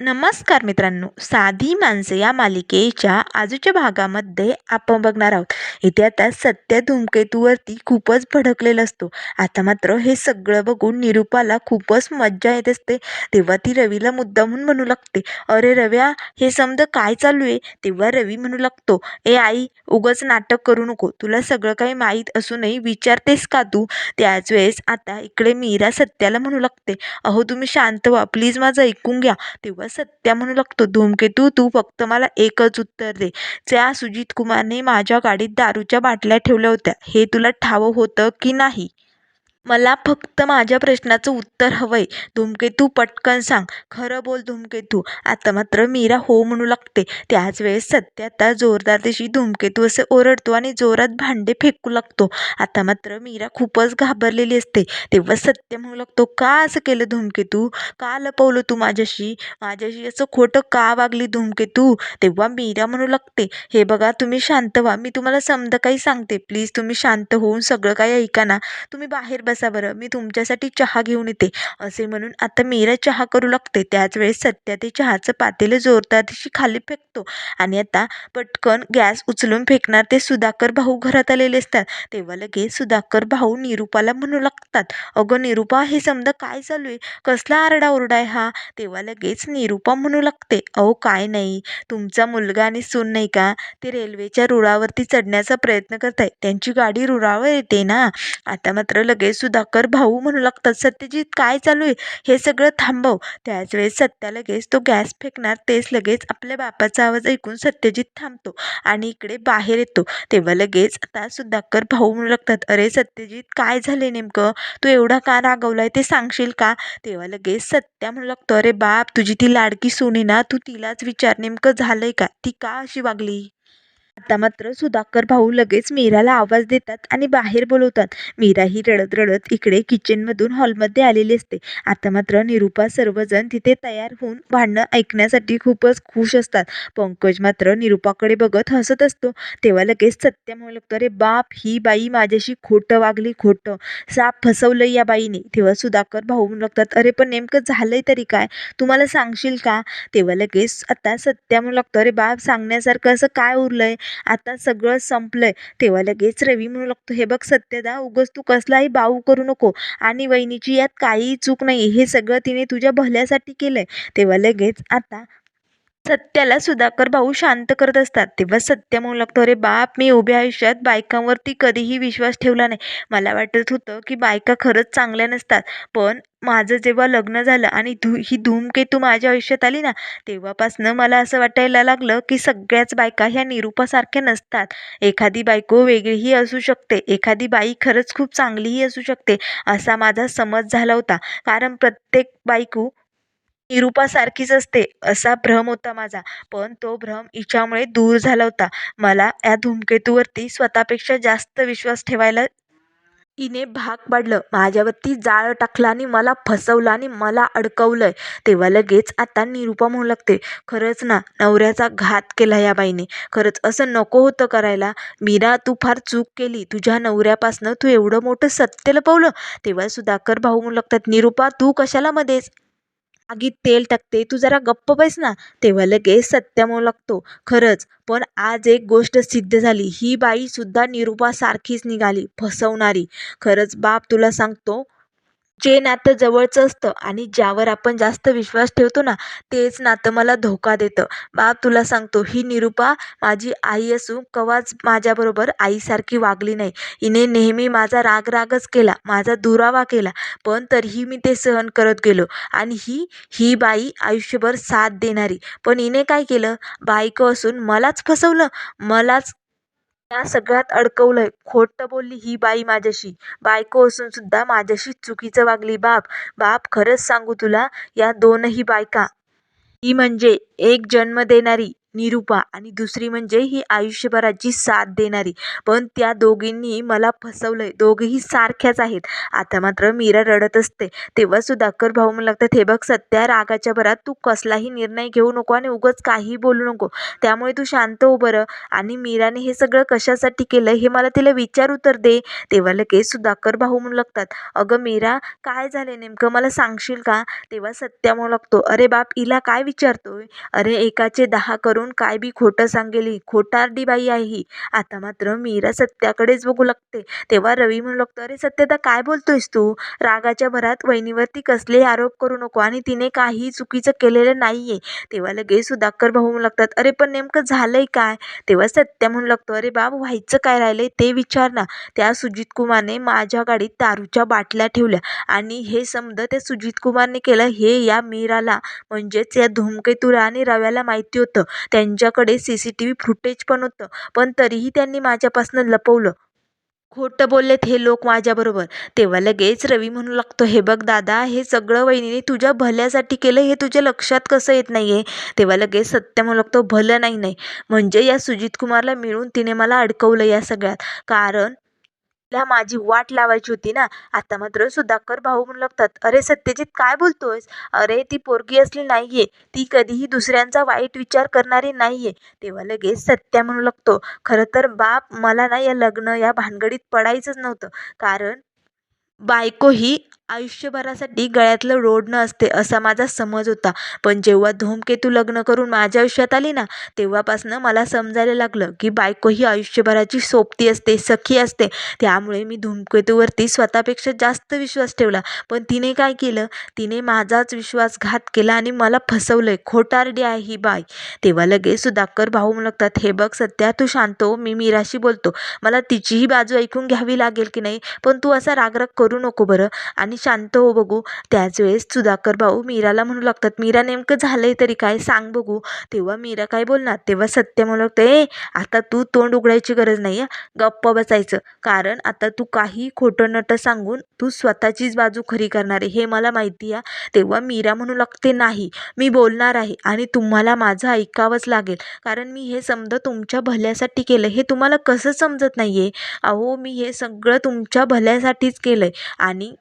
नमस्कार मित्रांनो साधी माणसं या मालिकेच्या आजूच्या भागामध्ये आपण बघणार आहोत. इथे आता सत्य धूमकेतूवरती खूपच भडकलेला असतो. आता मात्र हे सगळं बघून निरूपाला खूपच मज्जा येत असते. तेव्हा ती रवीला मुद्दामून म्हणू लागते अरे रव्या हे समज काय चालू आहे? तेव्हा रवी म्हणू लागतो ए आई उगाच नाटक करू नको. तुला सगळं काही माहीत असूनही विचारतेस का तू? त्याच वेळेस आता इकडे मीरा सत्याला म्हणू लागते अहो तुम्ही शांत व्हा. प्लीज माझं ऐकून घ्या. तेव्हा सत्या म्हणू लागतो धूमकेतू तू फक्त मला एकच उत्तर दे. त्या सुजित कुमारने माझ्या गाडीत दारूच्या बाटल्या ठेवल्या होत्या. हे तुला ठावं होतं की नाही? मला फक्त माझ्या प्रश्नाचं उत्तर हवंय. धूमकेतू पटकन सांग. खरं बोल धूमकेतू. आता मात्र मीरा हो म्हणू लागते. त्याच वेळेस सत्य आता जोरदार दिशी धूमकेतू असे ओरडतो आणि जोरात भांडे फेकू लागतो. आता मात्र मीरा खूपच घाबरलेली असते. तेव्हा सत्य म्हणू लागतो का असं केलं धूमकेतू? का लपवलं तू माझ्याशी? माझ्याशी असं खोटं का वागली धूमकेतू? तेव्हा मीरा म्हणू लागते हे बघा तुम्ही शांत व्हा. मी तुम्हाला समजा काही सांगते. प्लीज तुम्ही शांत होऊन सगळं काही ऐका ना. तुम्ही बाहेर बसा बरं मी तुमच्यासाठी चहा घेऊन येते. असे म्हणून आता मीरा चहा करू लागते. त्याच वेळेस सत्या ते चहाचं पातेलं जोरदार तशी खाली फेकतो. आणि आता पटकन गॅस उचलून फेकणार ते सुधाकर भाऊ घरात आलेले असतात. तेव्हा लगेच सुधाकर भाऊ निरूपाला म्हणू लागतात अगं निरूपा हे समजा काय चालू आहे? कसला आरडाओरडा आहे हा? तेव्हा लगेच निरूपा म्हणू लागते अहो काय नाही. तुमचा मुलगा आणि सून नाही का? ते रेल्वेच्या रुळावरती चढण्याचा प्रयत्न करत आहे त्यांची गाडी रुळावर येते ना? आता मात्र लगेच सुधाकर भाऊ म्हणू लागतात सत्यजित काय चालू आहे? हे सगळं थांबव. त्याच वेळेस सत्या लगेच तो गॅस फेकणार. तेच लगेच आपल्या बापाचा आवाज ऐकून सत्यजित थांबतो आणि इकडे बाहेर येतो. तेव्हा लगेच आता सुधाकर भाऊ म्हणू लागतात अरे सत्यजित काय झाले नेमकं? तू एवढा का रागवलाय? ते सांगशील का? तेव्हा लगेच सत्या म्हणू लागतो अरे बाप तुझी ती लाडकी सोनी ना तू तिलाच विचार नेमकं झालंय का? ती का अशी वागली? आता मात्र सुधाकर भाऊ लगेच मीराला आवाज देतात आणि बाहेर बोलवतात. मीरा ही रडत रडत इकडे किचनमधून हॉलमध्ये आलेली असते. आता मात्र निरूपा सर्वजण तिथे तयार होऊन भांडणं ऐकण्यासाठी खूपच खुश असतात. पंकज मात्र निरूपाकडे बघत हसत असतो. तेव्हा लगेच सत्य म्हणू लागतो अरे बाप ही बाई माझ्याशी खोटं वागली खोटं. साप फसवलं या बाईने. तेव्हा सुधाकर भाऊ म्हणू लागतात अरे पण नेमकं झालंय तरी काय? तुम्हाला सांगशील का? तेव्हा लगेच आता सत्या म्हणू लागतो अरे बाप सांगण्यासारखं असं काय उरलंय? आता सगळं संपलंय. तेव्हा लगेच रवी म्हणू लागतो हे बघ सत्यदा उगस तू कसलाही बाऊ करू नको. आणि वहिनीची यात काहीही चूक नाही. हे सगळं तिने तुझ्या भल्यासाठी केलंय. तेव्हा लगेच आता सत्याला सुधाकर भाऊ शांत करत असतात. तेव्हा सत्य म्हणू लागतो अरे बाप मी उभ्या आयुष्यात बायकांवरती कधीही विश्वास ठेवला नाही. मला वाटत होतं की बायका खरंच चांगल्या नसतात. पण माझं जेव्हा लग्न झालं आणि धू ही धूमकेतू माझ्या आयुष्यात आली ना तेव्हापासनं मला असं वाटायला लागलं की सगळ्याच बायका ह्या निरूपासारख्या नसतात. एखादी बायको वेगळीही असू शकते. एखादी बाई खरंच खूप चांगलीही असू शकते. असा माझा समज झाला होता. कारण प्रत्येक बायको निरूपासारखीच असते असा भ्रम होता माझा. पण तो भ्रम हिच्यामुळे दूर झाला होता. मला या धूमकेतूवरती स्वतःपेक्षा जास्त विश्वास ठेवायला हिने भाग पाडलं. माझ्यावरती जाळं टाकलं आणि मला फसवलं आणि मला अडकवलंय. तेव्हा लगेच आता निरूपा म्हणू लागते खरंच ना नवऱ्याचा घात केला या बाईने. खरंच असं नको होतं करायला. मीरा तू फार चूक केली. तुझ्या नवऱ्यापासनं तू एवढं मोठं सत्य लपवलं. तेव्हा सुधाकर भाऊ म्हणू लागतात निरूपा तू कशाला मध्येच आगीत तेल टाकते. तू जरा गप्प बैस ना. तेव्हा लगेच सत्या म्हणू लागतो. खरंच पण आज एक गोष्ट सिद्ध झाली. ही बाई सुद्धा निरूपासारखीच निघाली फसवणारी. खरंच बाप तुला सांगतो जे नातं जवळचं असतं आणि ज्यावर आपण जास्त विश्वास ठेवतो ना तेच नातं मला धोका देतं. बाप तुला सांगतो ही निरूपा माझी आई असून कवाच माझ्याबरोबर आईसारखी वागली नाही. हिने नेहमी माझा राग रागच केला माझा दुरावा केला पण तरीही मी ते सहन करत गेलो. आणि ही ही बाई आयुष्यभर साथ देणारी. पण हिने काय केलं? बायको असून मलाच फसवलं. मलाच या सगळ्यात अडकवलंय. खोटं बोलली ही बाई माझ्याशी. बायको असून सुद्धा माझ्याशी चुकीचं वागली बाप. बाप खरंच सांगू तुला या दोनही बायका. ही म्हणजे एक जन्म देणारी निरुपा आणि दुसरी म्हणजे ही आयुष्यभराची साथ देणारी. पण त्या दोघींनी मला फसवलं आहे दोघेही सारख्याच आहेत. आता मात्र मीरा रडत असते. तेव्हा सुधाकर भाऊ म्हणू लागतात हे बघ सत्या रागाच्या भरात तू कसलाही निर्णय घेऊ नको आणि उगाच काहीही बोलू नको. त्यामुळे तू शांत हो बरं आणि मीराने हे सगळं कशासाठी केलं हे मला तिला विचारू तर दे. तेव्हा लगेच सुधाकर भाऊ म्हणू लागतात अगं मीरा काय झाले नेमकं? मला सांगशील का? तेव्हा सत्या म्हणू लागतो अरे बाप हिला काय विचारतोय? अरे एकाचे दहा करून काय बी खोटं सांगेल. ही खोटारडी बाई आहे ही. आता मात्र मीरा सत्याकडेच बघू लागते. तेव्हा रवी म्हणू लागतो अरे सत्यता काय बोलतोयस तू? रागाच्या भरात वहिनीवरती कसलेही आरोप करू नको आणि तिने काही चुकीचं केलेलं नाहीये. तेव्हा लगेच सुधाकर भाऊ म्हणू लागतात अरे पण नेमकं झालंय काय? तेव्हा सत्या म्हणू लागतो अरे बाब व्हायचं काय राहिलंय ते विचार ना. त्या सुजित कुमारने माझ्या गाडीत दारूच्या बाटल्या ठेवल्या आणि हे समजा त्या सुजित कुमारने केलं हे या मीराला. म्हणजेच या धूमकेतूला आणि रव्याला माहिती होतं. त्यांच्याकडे C C T V footage पण होतं. पण तरीही त्यांनी माझ्यापासून लपवलं. खोटं बोललेत हे लोक माझ्याबरोबर. तेव्हा लगेच रवी म्हणू लागतो हे बघ दादा हे सगळं वहिनीने तुझ्या भल्यासाठी केलं हे तुझ्या लक्षात कसं येत नाही आहे तेव्हा लगेच सत्य म्हणू लागतो भलं नाही नाही. म्हणजे या सुजित कुमारला मिळून तिने मला अडकवलं या सगळ्यात. कारण तिला माझी वाट लावायची होती ना. आता मात्र सुधाकर भाऊ म्हणू लागतात अरे सत्यजित काय बोलतोयस? अरे ती पोरगी असली नाहीये. ती कधीही दुसऱ्यांचा वाईट विचार करणारी नाहीये. तेव्हा लगेच सत्या म्हणू लागतो खरं तर बाप मला ना या लग्न या भानगडीत पडायचंच नव्हतं. कारण बायको ही आयुष्यभरासाठी गळ्यातलं रोडणं असते असा माझा समज होता. पण जेव्हा धूमकेतू लग्न करून माझ्या आयुष्यात आली ना तेव्हापासनं मला समजायला लागलं की बायको ही आयुष्यभराची सोबती असते सखी असते. त्यामुळे मी धूमकेतूवरती स्वतःपेक्षा जास्त विश्वास ठेवला. पण तिने काय केलं? तिने माझाच विश्वासघात केला आणि मला फसवलंय. खोटारडी आहे ही बाई. तेव्हा लगेच सुधाकर भाऊ म्हणू लागतात हे बघ सध्या तू शांत हो मी मीराशी बोलतो. मला तिचीही बाजू ऐकून घ्यावी लागेल की नाही? पण तू असा रागराग करू नको बरं. आणि शांत हो बघू. त्याच वेळेस सुधाकर भाऊ मीराला म्हणू लागतात मीरा नेमकं झालंय तरी काय? सांग बघू. तेव्हा मीरा काय बोलणार? तेव्हा सत्य म्हणू लागतं ए आता तू तोंड उघडायची गरज नाही आहे गप्प बसायचं. कारण आता तू काही खोटं नटं सांगून तू स्वतःचीच बाजू खरी करणार आहे हे मला माहिती आहे तेव्हा मीरा म्हणू लागते नाही मी बोलणार आहे आणि तुम्हाला माझं ऐकावंच लागेल. कारण मी हे समजा तुमच्या भल्यासाठी केलं हे तुम्हाला कसं समजत नाही आहे अहो मी हे सगळं तुमच्या भल्यासाठीच केलं आहे आणि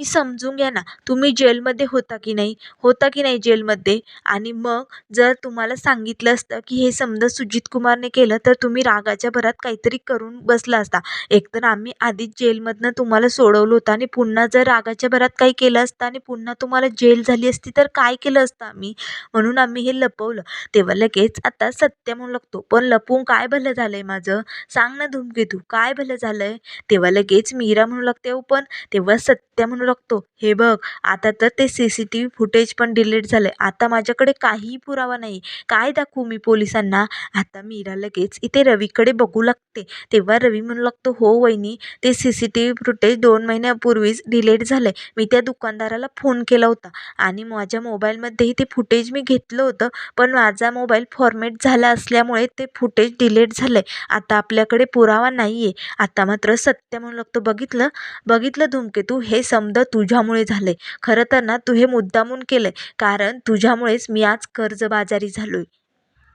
मी समजून घ्या ना तुम्ही जेलमध्ये होता की नाही? होता की नाही जेलमध्ये? आणि मग जर तुम्हाला सांगितलं असतं की हे समजा सुजित कुमारने केलं तर तुम्ही रागाच्या भरात काहीतरी करून बसला असता. एकतर आम्ही आधीच जेलमधनं तुम्हाला सोडवलं होतं आणि पुन्हा जर रागाच्या भरात काही केलं असतं आणि पुन्हा तुम्हाला जेल झाली असती तर काय केलं असतं आम्ही? म्हणून आम्ही हे लपवलं. तेव्हा लगेच आता सत्य म्हणू लागतो पण लपवून काय भलं झालं आहे माझं? सांग ना धूमकेतू काय भलं झालं आहे तेव्हा लगेच मीरा म्हणू लागते पण तेव्हा सत्य म्हणू बघतो हे बघ आता तर ते C C T V footage पण डिलीट झालं आहे आता माझ्याकडे काहीही पुरावा नाही. काय दाखवू मी पोलिसांना? आता मीरा लगेच इथे रवीकडे बघू लागते. तेव्हा रवी म्हणू लागतो हो वहिनी ते C C T V footage दोन महिन्यापूर्वीच डिलीट आहे मी त्या दुकानदाराला फोन केला होता. आणि माझ्या मोबाईलमध्येही ते फुटेज मी घेतलं होतं. पण माझा मोबाईल फॉर्मेट झाला असल्यामुळे ते फुटेज डिलीट आहे आता आपल्याकडे पुरावा नाही आहे आता मात्र सत्य म्हणू लागतो. बघितलं? बघितलं धूमकेतू? हे समजा तुझ्यामुळे झालंय. खरं तर ना तू हे मुद्दामून केलंय. कारण तुझ्यामुळेच मी आज कर्जबाजारी झालोय.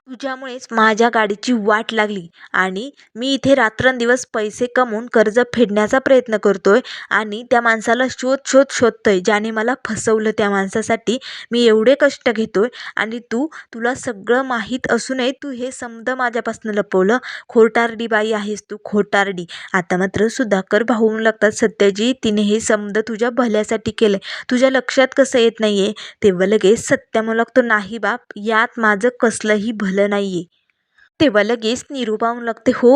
तुझ्यामुळेच माझ्या गाडीची वाट लागली आणि मी इथे रात्रंदिवस पैसे कमवून कर्ज फेडण्याचा प्रयत्न करतोय आणि त्या माणसाला शोध शोध शोधतोय ज्याने मला फसवलं त्या माणसासाठी मी एवढे कष्ट घेतोय. आणि तू तुला सगळं माहीत असूनही तू हे समद माझ्यापासून लपवलं. खोटारडी बाई आहेस तू खोटारडी. आता मात्र सुधाकर भाऊ लागतात सत्याजी तिने हे समद तुझ्या भल्यासाठी केलंय. तुझ्या लक्षात कसं येत नाही आहे तेव्हा लगेच सत्य मला लागतो नाही बाप यात माझं कसलंही भलं नाहीये. तेव्हा लगेच निरूपा म्हणू लागते हो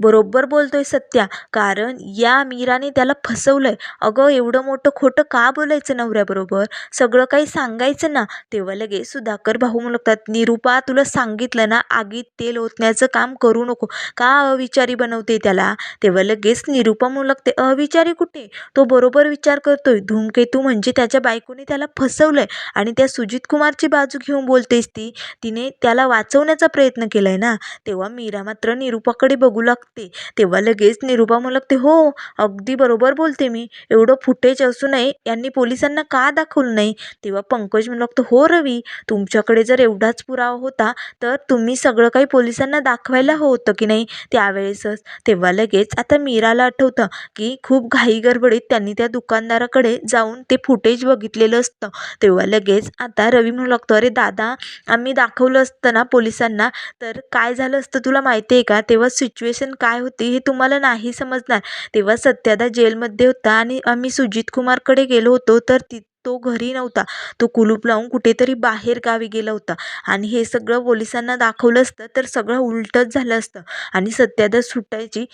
बरोबर बोलतोय सत्या. कारण या मीराने त्याला फसवलंय. अगं एवढं मोठं खोटं का बोलायचं नवऱ्याबरोबर? सगळं काही सांगायचं ना? तेव्हा लगेच सुधाकर भाऊ म्हणू लागतात निरूपा तुला सांगितलं ना आगीत तेल ओतण्याचं काम करू नको. का अविचारी बनवते त्याला? तेव्हा लगेच निरूपा म्हणू लागते अविचारी कुठे? तो बरोबर विचार करतोय. धूमकेतू म्हणजे त्याच्या बायकोने त्याला फसवलंय आणि त्या सुजित कुमारची बाजू घेऊन बोलतेस ती. तिने त्याला वाचवण्याचा प्रयत्न केलाय ना? तेव्हा मीरा मात्र निरुपाकडे बघू लागते. तेव्हा लगेच निरुपा म्हणू लागते हो अगदी बरोबर बोलते मी. एवढं फुटेज असूनही यांनी पोलिसांना का दाखवलं नाही? तेव्हा पंकज म्हणू लागतो हो रवी तुमच्याकडे जर एवढाच पुरावा होता तर तुम्ही सगळं काही पोलिसांना दाखवायला होतं की नाही त्यावेळेसच? तेव्हा लगेच आता मीराला आठवतं की खूप घाई गडबडीत त्यांनी त्या दुकानदाराकडे जाऊन ते फुटेज बघितलेलं असतं. तेव्हा लगेच आता रवी म्हणू लागतो अरे दादा आम्ही दाखवलं असतं ना पोलिसांना तर काय झालं असतं तुला माहिती आहे का? तेव्हा सिच्युएशन काय होती हे तुम्हाला नाही समजणार. तेव्हा सत्यादा जेलमध्ये होता आणि आम्ही सुजित कुमारकडे गेलो होतो तर ती तो घरी नव्हता. तो कुलूप लावून कुठेतरी बाहेर गावी गेला होता. आणि हे सगळं पोलिसांना दाखवलं असतं तर सगळं उलटच झालं असतं. आणि सत्यादा सुटायची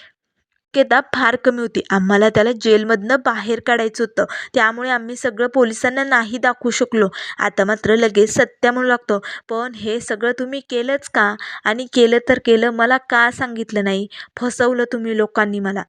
शक्यता फार कमी होती. आम्हाला त्याला जेलमधनं बाहेर काढायचं होतं. त्यामुळे आम्ही सगळं पोलिसांना नाही दाखवू शकलो. आता मात्र लगेच सत्या म्हणू लागतो पण हे सगळं तुम्ही केलंच का? आणि केलं तर केलं मला का सांगितलं नाही? फसवलं तुम्ही लोकांनी मला.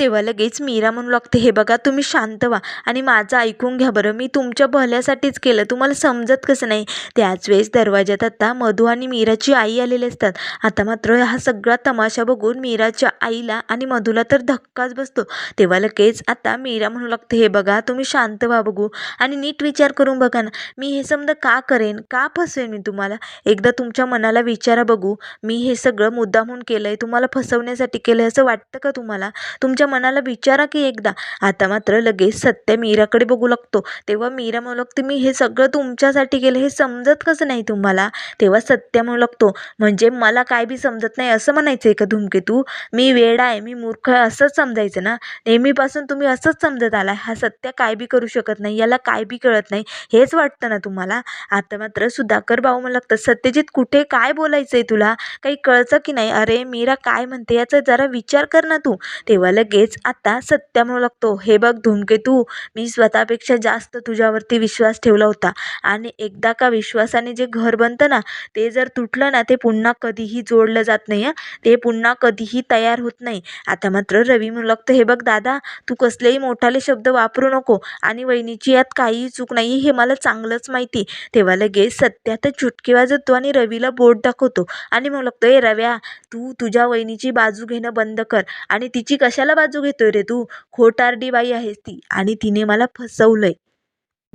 तेव्हा लगेच मीरा म्हणू लागते हे बघा तुम्ही शांत व्हा आणि माझं ऐकून घ्या बरं. मी तुमच्या भल्यासाठीच केलं. तुम्हाला समजत कसं नाही? त्याच वेळेस दरवाज्यात आता मधू आणि मीराची आई आलेले असतात. आता मात्र हा सगळा तमाशा बघून मीराच्या आईला आणि मधूला तर धक्काच बसतो. तेव्हा लगेच आता मीरा म्हणू लागते हे बघा तुम्ही शांत व्हा बघू आणि नीट विचार करून बघा ना. मी हे समजा का करेन? का फसवेन मी तुम्हाला? एकदा तुमच्या मनाला विचारा बघू. मी हे सगळं मुद्दामून केलं आहे तुम्हाला फसवण्यासाठी केलं आहे असं वाटतं का तुम्हाला? तुमच्या मनाला विचारा की एकदा. आता मात्र लगेच सत्य मीराकडे बघू लागतो. तेव्हा मीरा म्हणू लागते मी हे सगळं तुमच्यासाठी केलं हे समजत कसं नाही तुम्हाला? तेव्हा सत्य म्हणू लागतो म्हणजे मला काय बी समजत नाही असं म्हणायचं आहे का धूमकेतू मी वेडा आहे मी मूर्ख आहे असंच समजायचं ना? नेहमीपासून तुम्ही असंच समजत आला हा सत्य काय बी करू शकत नाही याला काय बी कळत नाही हेच वाटतं ना तुम्हाला? आता मात्र सुधाकर भाऊ म्हणू लागतं सत्यजित कुठे? काय बोलायचं आहे तुला? काही कळतं की नाही? अरे मीरा काय म्हणते याचा जरा विचार कर ना तू. तेव्हा लगेच आता सत्या म्हणू लागतो. हे बघ धूमकेतू मी स्वतःपेक्षा जास्त तुझ्यावरती विश्वास ठेवला होता. आणि एकदा का विश्वासाने जे घर बनतं ना ते जर तुटलं ना ते पुन्हा कधीही जोडलं जात नाही हं. ते पुन्हा कधीही तयार होत नाही. आता मात्र रवी म्हणू लागतो हे बघ दादा तू कसलेही मोठाले शब्द वापरू नको. आणि वहिनीची यात काहीही चूक नाही हे मला चांगलंच माहिती. तेव्हा लगेच सत्या तर चुटकी वाजवतो आणि रवीला बोट दाखवतो. आणि म्हणू लागतो ए रव्या तू तुझ्या वहिनीची बाजू घेणं बंद कर. आणि तिची कशाला बाजू घेतोय रे तू. खोटारडी बाई आहेस ती. आणि तिने मला फसवलंय.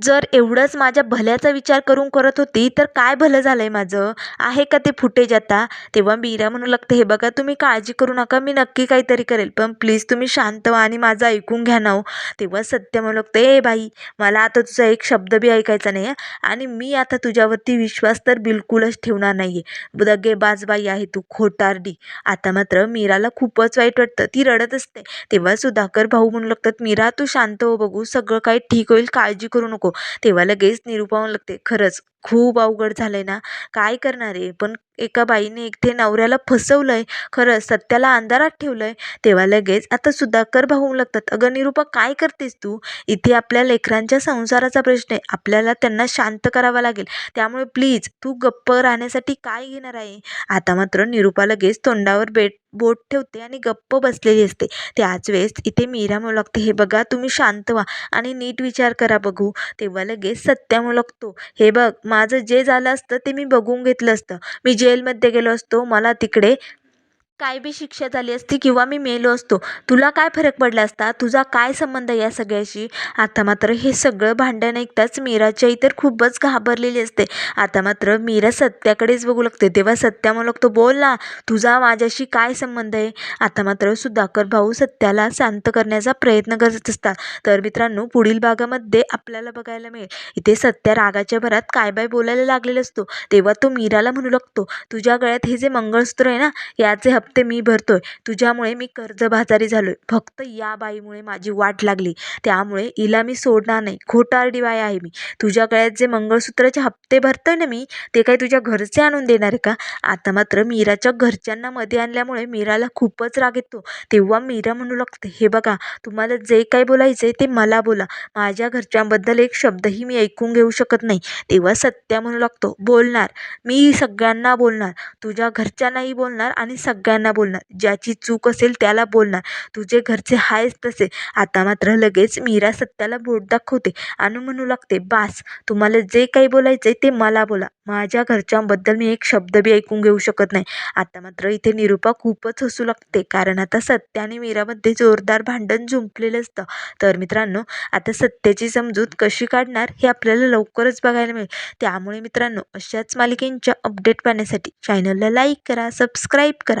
जर एवढंच माझ्या भल्याचा विचार करून करत होती तर काय भलं झालं आहे माझं? आहे का ते फुटेज आता? तेव्हा मीरा म्हणू लागते हे बघा तुम्ही काळजी करू नका मी नक्की काहीतरी करेल पण प्लीज तुम्ही शांत व्हा आणि माझं ऐकून घ्या ना हो तेव्हा सत्य म्हणू लागते ए बाई मला आता तुझा एक शब्द बी ऐकायचा नाही आहे आणि मी आता तुझ्यावरती विश्वास तर बिलकुलच ठेवणार नाही आहे दगेबाज बाई आहे तू खोटारडी. आता मात्र मीराला खूपच वाईट वाटतं ती रडत असते. तेव्हा सुधाकर भाऊ म्हणू लागतात मीरा तू शांत हो बघू सगळं काही ठीक होईल काळजी करू नको. तेव्हा लगेच निरुपा लागते. खरंच. खूप अवघड झालं आहे ना. काय करणार आहे? पण एका बाईने एकटे नवऱ्याला फसवलं आहे खरंच सत्याला अंधारात ठेवलं आहे तेव्हा लगेच आता सुधाकर भाऊ लागतात. अगं निरुपा काय करतेस तू? इथे आपल्या लेकरांच्या संसाराचा प्रश्न आहे. आपल्याला त्यांना शांत करावा लागेल. त्यामुळे प्लीज तू गप्प राहण्यासाठी काय घेणार आहे? आता मात्र निरुपा लगेच तोंडावर बेट बोट ठेवते आणि गप्प बसलेली असते. त्याच वेळेस इथे मीरा म्हणू लागते. हे बघा तुम्ही शांत व्हा आणि नीट विचार करा बघू. तेव्हा लगेच सत्या म्हणू लागतो. हे बघ माझं जे झालं असतं ते मी बघून घेतलं असतं. मी जेलमध्ये गेलो असतो मला तिकडे काय बी शिक्षा झाली असती किंवा मी मेलो असतो तुला काय फरक पडला असता? तुझा काय संबंध या सगळ्याशी? आता मात्र हे सगळं भांडण ऐकताच मीराच्या इतर खूपच घाबरलेली असते. आता मात्र मीरा सत्याकडेच बघू लागते. तेव्हा सत्या म्हणू लागतो बोल ना तुझा माझ्याशी काय संबंध आहे? आता मात्र सुधाकर भाऊ सत्याला शांत करण्याचा प्रयत्न करत असतात. तर मित्रांनो पुढील भागामध्ये आपल्याला बघायला मिळेल. इथे सत्या रागाच्या भरात काय बाय बोलायला लागलेला असतो. तेव्हा तो मीराला म्हणू लागतो तुझ्या गळ्यात हे जे मंगळसूत्र आहे ना याचे हप्ते मी भरतोय. तुझ्यामुळे मी कर्जबाजारी झालोय. फक्त या बाईमुळे माझी वाट लागली. त्यामुळे हिला मी सोडणार नाही. खोटारडी बाई आहे मी. तुझ्या गळ्यात जे मंगळसूत्राचे हप्ते भरतोय ना मी ते काही तुझ्या घरचे आणून देणार आहे का? आता मात्र मीराच्या घरच्यांना मध्ये आणल्यामुळे मीराला खूपच राग येतो. तेव्हा मीरा म्हणू लागते हे बघा तुम्हाला जे काही बोलायचं आहे ते मला बोला. माझ्या घरच्यांबद्दल एक शब्दही मी ऐकून घेऊ शकत नाही. तेव्हा सत्या म्हणू लागतो बोलणार. मी सगळ्यांना बोलणार. तुझ्या घरच्यांनाही बोलणार आणि सगळ्यांना सगळ्यांना बोलणार ज्याची चूक असेल त्याला बोलणार तुझे घरचे आहेस तसे. आता मात्र लगेच मीरा सत्याला बोट दाखवते आणि म्हणू लागते बास तुम्हाला जे काही बोलायचं आहे ते मला बोला. माझ्या घरच्यांबद्दल मी एक शब्द बी ऐकून घेऊ शकत नाही. आता मात्र इथे निरूपा खूपच हसू लागते कारण आता सत्य आणि मीरामध्ये जोरदार भांडण जुंपलेलं असतं. तर मित्रांनो आता सत्याची समजूत कशी काढणार हे आपल्याला लवकरच बघायला मिळेल. त्यामुळे मित्रांनो अशाच मालिकेंच्या अपडेट पाहण्यासाठी चॅनलला लाईक करा सबस्क्राईब करा.